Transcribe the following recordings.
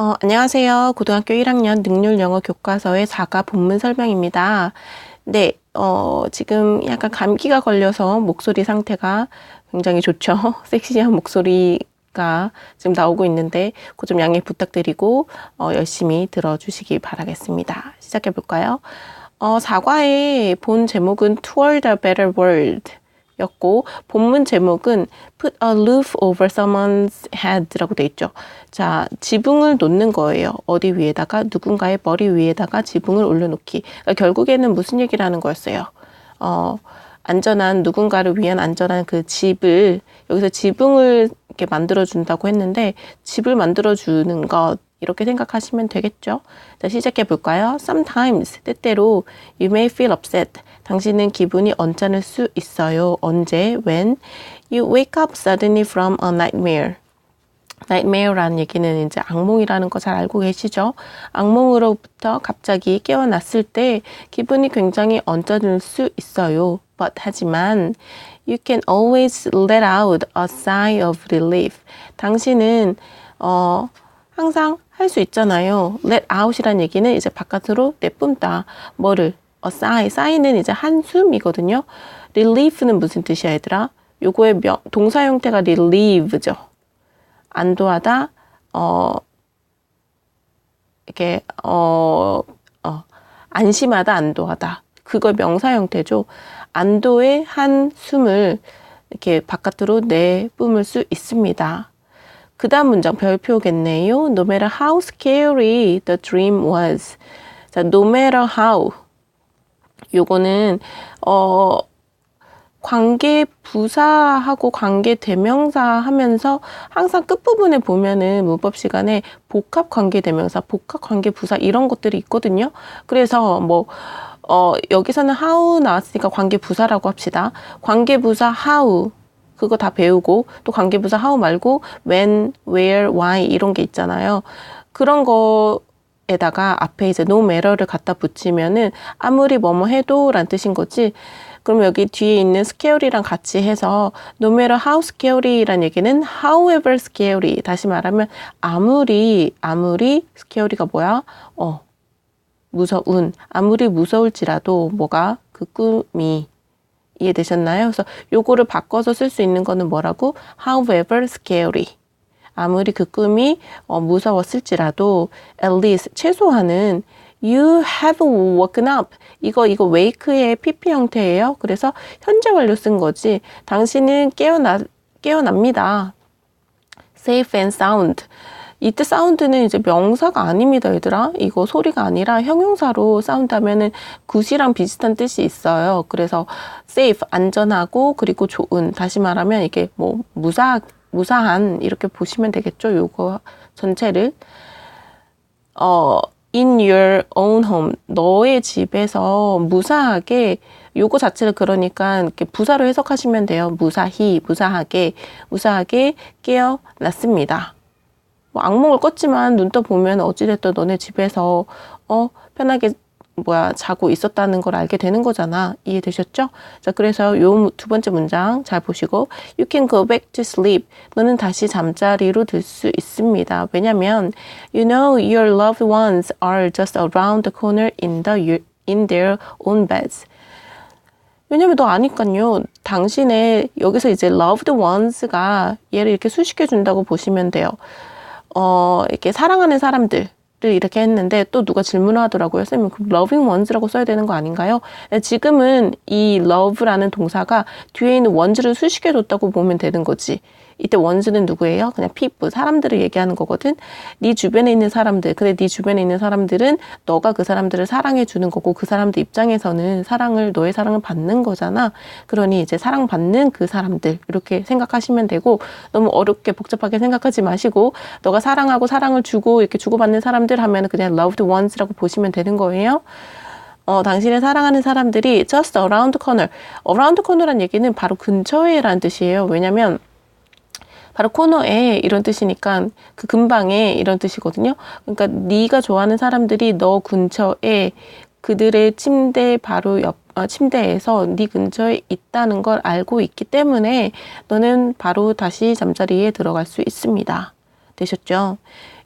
어, 안녕하세요. 고등학교 1학년 능률 영어 교과서의 4가 본문 설명입니다. 네, 어, 지금 약간 감기가 걸려서 목소리 상태가 굉장히 좋죠. 섹시한 목소리가 지금 나오고 있는데, 그 좀 양해 부탁드리고, 어, 열심히 들어주시기 바라겠습니다. 시작해 볼까요? 어, 4과의 본 제목은 Toward a Better World. 였고 본문 제목은 put a roof over someone's head라고 돼 있죠. 자, 지붕을 놓는 거예요. 어디 위에다가 누군가의 머리 위에다가 지붕을 올려놓기. 그러니까 결국에는 무슨 얘기라는 거였어요. 어, 안전한 누군가를 위한 안전한 그 집을 여기서 지붕을 이렇게 만들어 준다고 했는데 집을 만들어 주는 것 이렇게 생각하시면 되겠죠. 자, 시작해 볼까요? Sometimes 때때로 you may feel upset. 당신은 기분이 언짢을 수 있어요. 언제? When you wake up suddenly from a nightmare. nightmare라는 얘기는 이제 악몽이라는 거 잘 알고 계시죠? 악몽으로부터 갑자기 깨어났을 때 기분이 굉장히 언짢을 수 있어요. But 하지만 you can always let out a sigh of relief. 당신은 어 항상 할 수 있잖아요. let out이란 얘기는 이제 바깥으로 내뿜다. 뭐를? a sigh. sigh는 이제 한숨이거든요. relief는 무슨 뜻이야, 얘들아? 요거의 명, 동사 형태가 relieve죠. 안도하다, 어, 이렇게, 어, 어, 안심하다, 안도하다. 그걸 명사 형태죠. 안도의 한 숨을 이렇게 바깥으로 내뿜을 수 있습니다. 그 다음 문장 별표겠네요. No matter how scary the dream was. 자, no matter how. 요거는, 어, 관계 부사하고 관계 대명사 하면서 항상 끝부분에 보면은 문법 시간에 복합 관계 대명사, 복합 관계 부사 이런 것들이 있거든요. 그래서 뭐, 어, 여기서는 how 나왔으니까 관계 부사라고 합시다. 관계 부사 how. 그거 다 배우고 또 관계부사 how 말고 when, where, why 이런 게 있잖아요. 그런 거 에다가 앞에 이제 no matter를 갖다 붙이면은 아무리 뭐뭐 해도 란 뜻인 거지. 그럼 여기 뒤에 있는 scary랑 같이 해서 no matter how scary란 얘기는 however scary 다시 말하면 아무리 아무리 scary가 뭐야? 어 무서운 아무리 무서울지라도 뭐가 그 꿈이 이해되셨나요? 그래서 요거를 바꿔서 쓸 수 있는 거는 뭐라고? However scary. 아무리 그 꿈이 어, 무서웠을지라도 at least 최소한은 you have woken up. 이거 이거 wake의 pp 형태예요. 그래서 현재 완료 쓴 거지. 당신은 깨어나 깨어납니다. safe and sound. 이때 사운드는 이제 명사가 아닙니다, 얘들아. 이거 소리가 아니라 형용사로 사운드 하면은 굿이랑 비슷한 뜻이 있어요. 그래서 safe, 안전하고 그리고 좋은. 다시 말하면 이게 뭐 무사, 무사한 이렇게 보시면 되겠죠. 요거 전체를. 어, in your own home. 너의 집에서 무사하게 요거 자체를 그러니까 이렇게 부사로 해석하시면 돼요. 무사히, 무사하게, 무사하게 깨어났습니다. 뭐 악몽을 꿨지만 눈 떠 보면 어찌됐든 너네 집에서 어 편하게 뭐야 자고 있었다는 걸 알게 되는 거잖아. 이해되셨죠? 자, 그래서 요 두 번째 문장 잘 보시고 You can go back to sleep. 너는 다시 잠자리로 들 수 있습니다. 왜냐면 You know your loved ones are just around the corner in the in their own beds. 왜냐면 너 아니깐요. 당신의 여기서 이제 loved ones가 얘를 이렇게 수식해 준다고 보시면 돼요. 어, 이렇게 사랑하는 사람들, 를 이렇게 했는데 또 누가 질문을 하더라고요. 쌤, 그 loving ones라고 써야 되는 거 아닌가요? 지금은 이 love라는 동사가 뒤에 있는 ones를 수식해 줬다고 보면 되는 거지. 이때 원수는 누구예요? 그냥 people, 사람들을 얘기하는 거거든. 네 주변에 있는 사람들. 근데 네 주변에 있는 사람들은 너가 그 사람들을 사랑해 주는 거고 그 사람들 입장에서는 사랑을 너의 사랑을 받는 거잖아. 그러니 이제 사랑받는 그 사람들 이렇게 생각하시면 되고 너무 어렵게 복잡하게 생각하지 마시고 너가 사랑하고 사랑을 주고 이렇게 주고받는 사람들 하면 그냥 loved ones라고 보시면 되는 거예요. 어, 당신의 사랑하는 사람들이 just around corner. around corner란 얘기는 바로 근처에라는 뜻이에요. 왜냐면 바로 코너에 이런 뜻이니까 그 근방에 이런 뜻이거든요. 그러니까 네가 좋아하는 사람들이 너 근처에 그들의 침대 바로 옆 어, 침대에서 네 근처에 있다는 걸 알고 있기 때문에 너는 바로 다시 잠자리에 들어갈 수 있습니다. 되셨죠?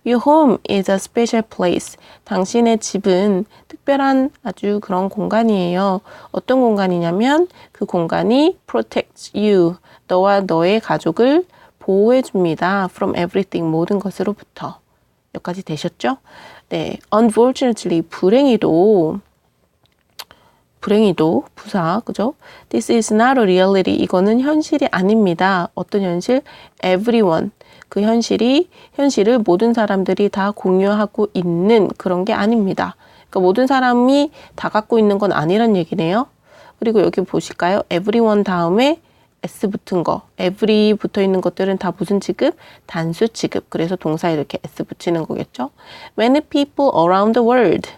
Your home is a special place. 당신의 집은 특별한 아주 그런 공간이에요. 어떤 공간이냐면 그 공간이 protects you. 너와 너의 가족을 보호해 줍니다. From everything. 모든 것으로부터. 여기까지 되셨죠? 네. Unfortunately, 불행히도 불행히도 부사 그죠? This is not a reality. 이거는 현실이 아닙니다. 어떤 현실? Everyone. 그 현실이 현실을 모든 사람들이 다 공유하고 있는 그런 게 아닙니다. 그러니까 모든 사람이 다 갖고 있는 건 아니란 얘기네요. 그리고 여기 보실까요? everyone 다음에 s 붙은 거, every 붙어 있는 것들은 다 무슨 취급? 단수 취급. 그래서 동사에 이렇게 s 붙이는 거겠죠. Many people around the world.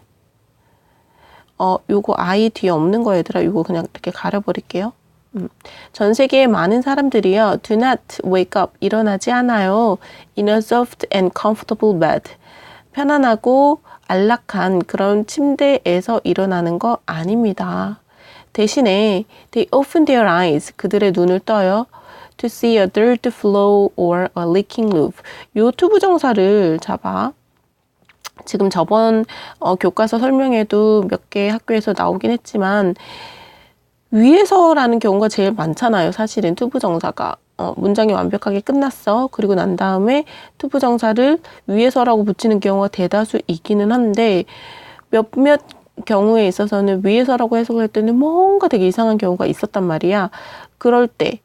어, 요거 I 뒤에 없는 거 얘들아. 요거 그냥 이렇게 가려버릴게요. 음. 전 세계의 많은 사람들이요. Do not wake up. 일어나지 않아요. In a soft and comfortable bed. 편안하고 안락한 그런 침대에서 일어나는 거 아닙니다. 대신에 they open their eyes. 그들의 눈을 떠요. To see a dirt flow or a leaking roof. 요 투부정사를 잡아. 지금 저번 어, 교과서 설명에도 몇 개 학교에서 나오긴 했지만 위에서라는 경우가 제일 많잖아요. 사실은 투부정사가. 어, 문장이 완벽하게 끝났어. 그리고 난 다음에 투부정사를 위에서라고 붙이는 경우가 대다수이기는 한데 몇몇 경우에 있어서는 위에서라고 해석을 했더니 뭔가 되게 이상한 경우가 있었단 말이야. 그럴 때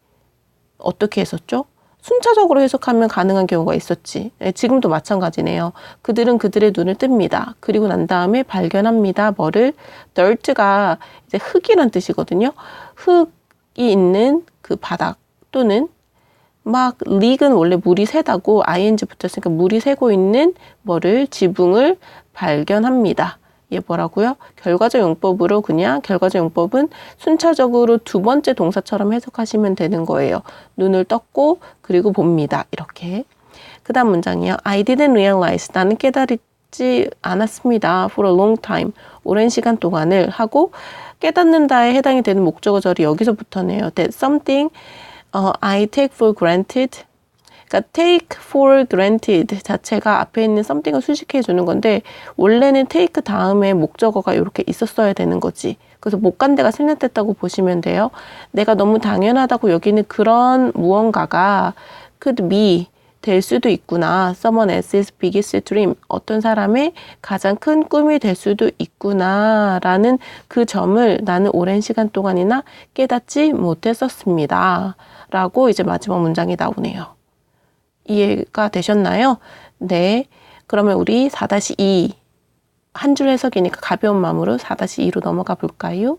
어떻게 했었죠? 순차적으로 해석하면 가능한 경우가 있었지. 네, 지금도 마찬가지네요. 그들은 그들의 눈을 뜹니다. 그리고 난 다음에 발견합니다. 뭐를? dirt가 이제 흙이란 뜻이거든요. 흙이 있는 그 바닥 또는 막 leak은 원래 물이 새다고 ing 붙었으니까 물이 새고 있는 뭐를 지붕을 발견합니다. 얘 뭐라고요? 결과적 용법으로 그냥 결과적 용법은 순차적으로 두 번째 동사처럼 해석하시면 되는 거예요. 눈을 떴고 그리고 봅니다. 이렇게. 그 다음 문장이요. I didn't realize. 나는 깨달지 않았습니다. For a long time. 오랜 시간 동안을 하고 깨닫는다에 해당이 되는 목적어절이 여기서부터네요. That something uh, I take for granted 그러니까 take for granted 자체가 앞에 있는 something을 수식해 주는 건데 원래는 take 다음에 목적어가 이렇게 있었어야 되는 거지. 그래서 못 간 데가 생략됐다고 보시면 돼요. 내가 너무 당연하다고 여기는 그런 무언가가 could be 될 수도 있구나. Someone else's biggest dream. 어떤 사람의 가장 큰 꿈이 될 수도 있구나. 라는 그 점을 나는 오랜 시간 동안이나 깨닫지 못했었습니다. 라고 이제 마지막 문장이 나오네요. 이해가 되셨나요? 네. 그러면 우리 4-2 한 줄 해석이니까 가벼운 마음으로 4-2로 넘어가 볼까요?